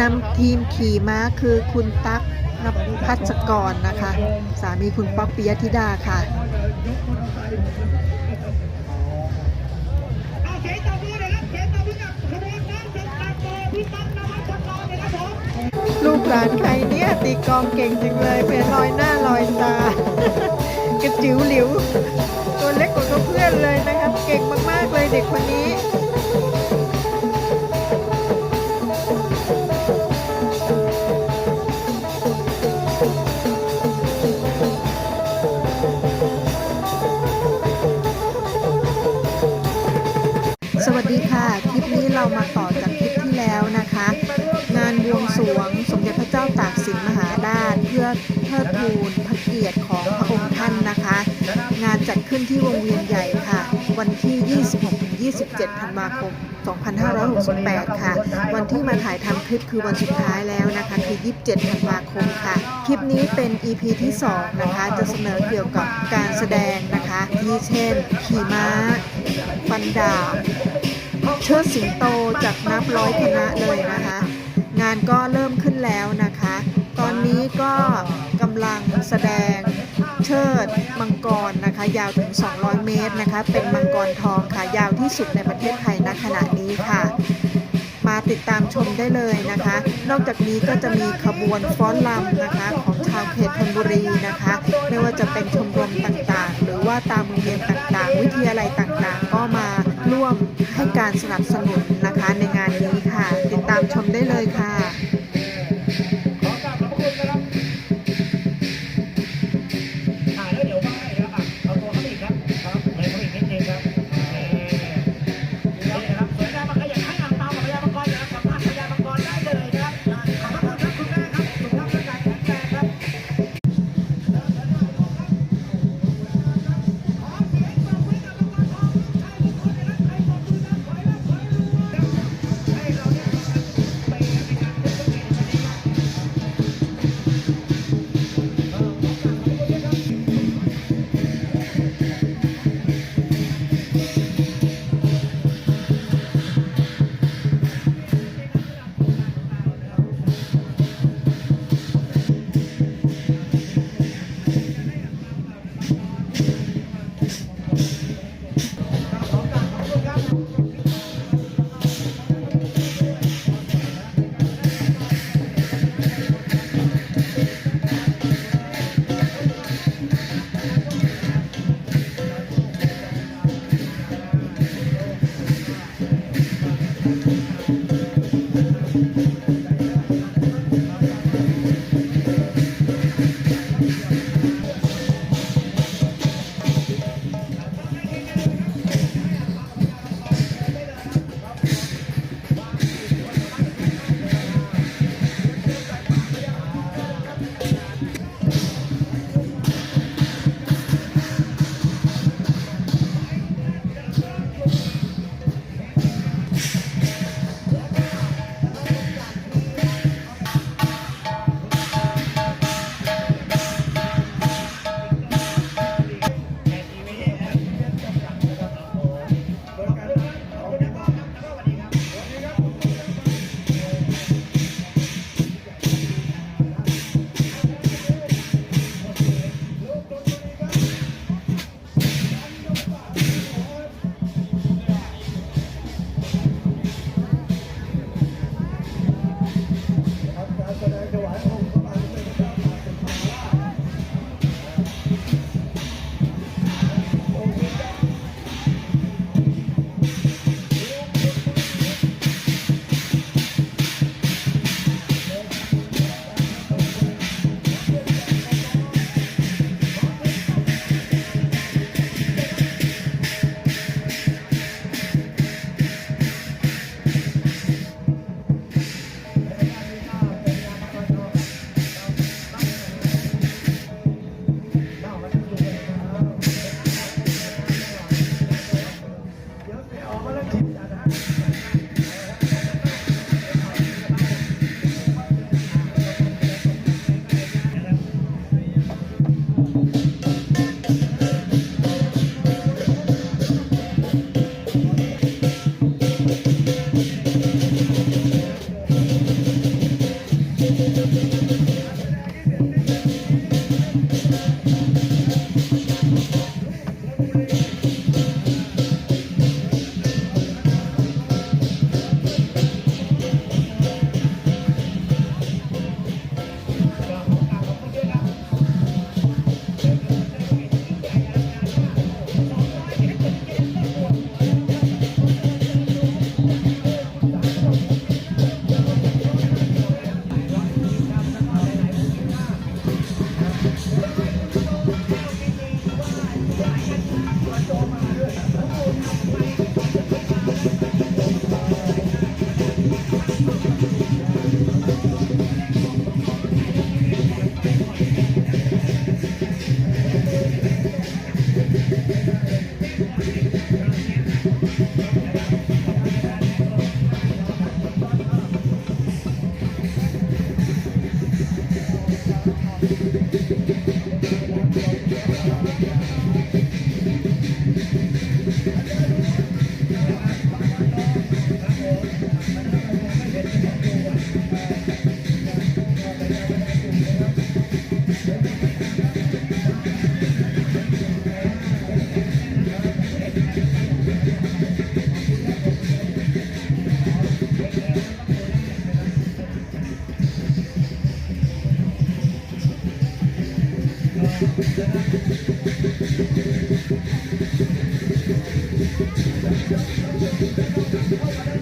นำทีมขี่ม้าคือคุณตั๊กนภัสกรนะคะ สามีคุณป๊อกปิยธิดาค่ะลูกหลานใครเนี่ยตีกองเก่งจังเลยเป็นลอยหน้าลอยตากระจิ๋วหลิว ตัวเล็กกว่าเพื่อนเลยนะครับเก่งมาก ๆ เลยเด็กคนนี้ สวัสดีค่ะ คลิปนี้เรามาต่อจากคลิปที่แล้วนะคะ งานบวงสรวงสมเด็จพระเจ้าตากสินมหาราชเพื่อเทิดทูนพระเกียรติของพระองค์ท่านนะคะ งานจัดขึ้นที่วงเวียนใหญ่ค่ะ วันที่ 26-27 ธันวาคม 2568 ค่ะ วันที่มาถ่ายทำคลิปคือวันสุดท้ายแล้วนะคะคือ 27 ธันวาคมค่ะ คลิปนี้เป็น EP ที่ 2 นะคะ จะเสนอเกี่ยวกับการแสดงนะคะที่เช่นขี่ม้าฟันดาบ เชิดสิงโตจากนับร้อยคณะเลยนะคะ งานก็เริ่มขึ้นแล้วนะคะ ตอนนี้ก็กำลังแสดงเชิดมังกรนะคะ ยาวถึง 200 เมตรนะคะ เป็นมังกรทองค่ะ ยาวที่สุดในประเทศไทยณขณะนี้ค่ะ มาติดตามชมได้เลยนะคะ นอกจากนี้ก็จะมีขบวนฟ้อนรำนะคะของชาวเขตธนบุรีนะคะ ไม่ว่าจะเป็นชมรมต่างๆ หรือว่าตามโรงเรียนต่างๆ วิทยาลัยต่าง การสนับสนุน よかった。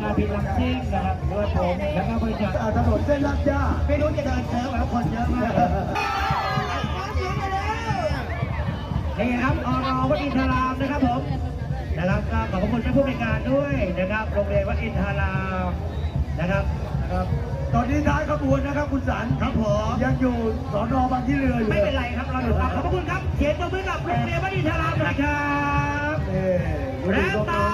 งานพิลังซิ่งนะครับโดยผมแล้วก็บริษัทถนนเส้นลัดย่าไม่รู้จะเดินเท้าแล้วคนเยอะมากนี่ครับอรวัดอินทรามนะครับผมนะครับก็ขอบคุณท่านผู้บริการด้วยนะครับโรงเรียนวัดอินทรามนะครับนะครับตอนนี้ท้ายขบวนนะครับคุณสันครับผมยังอยู่สอนอบางที่เรืออยู่ไม่เป็นไรครับเราอยู่ครับขอบคุณครับเขียนตัวมือกับโรงเรียนวัดอินทรามนะครับแล้วตา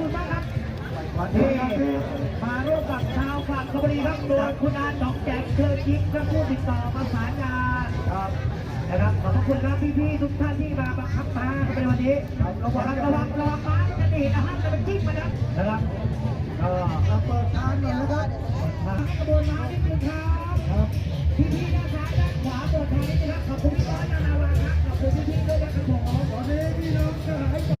คุณมากครับวันนี้มาร่วมกับชาวฝั่งชลบุรีครับโดยคุณอาหนองแจกเครือจิ๊กครับผู้ติดต่อประสานงานครับนะครับขอบคุณครับพี่ๆทุกท่านที่มาบังคับตาในวันนี้ระวังระวังระวังมาจะดีนะฮะจะเป็นจิ้กมานะนะครับก็เปิดทางหน่อยนะครับกระบวนมาที่คุณครับพี่ๆด้านซ้ายด้านขวาเปิดทางนี้นะครับขอบคุณพี่ร้อยนานาวะครับขอบคุณพี่ๆด้วยนะครับผมขอนนี้พี่น้องจะหายไป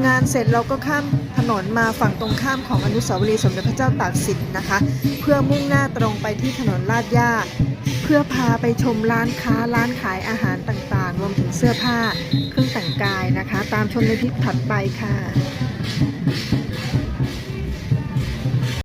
ำงานเสร็จเราก็ข้ามถนนมาฝั่งตรงข้ามของอนุสาวรีย์สมเด็จพระเจ้าตากสินนะคะ เพื่อมุ่งหน้าตรงไปที่ถนนลาดย่า เพื่อพาไปชมร้านค้าร้านขายอาหารต่างๆ รวมถึงเสื้อผ้า เครื่องแต่งกายนะคะ ตามชมในคลิปถัดไปค่ะ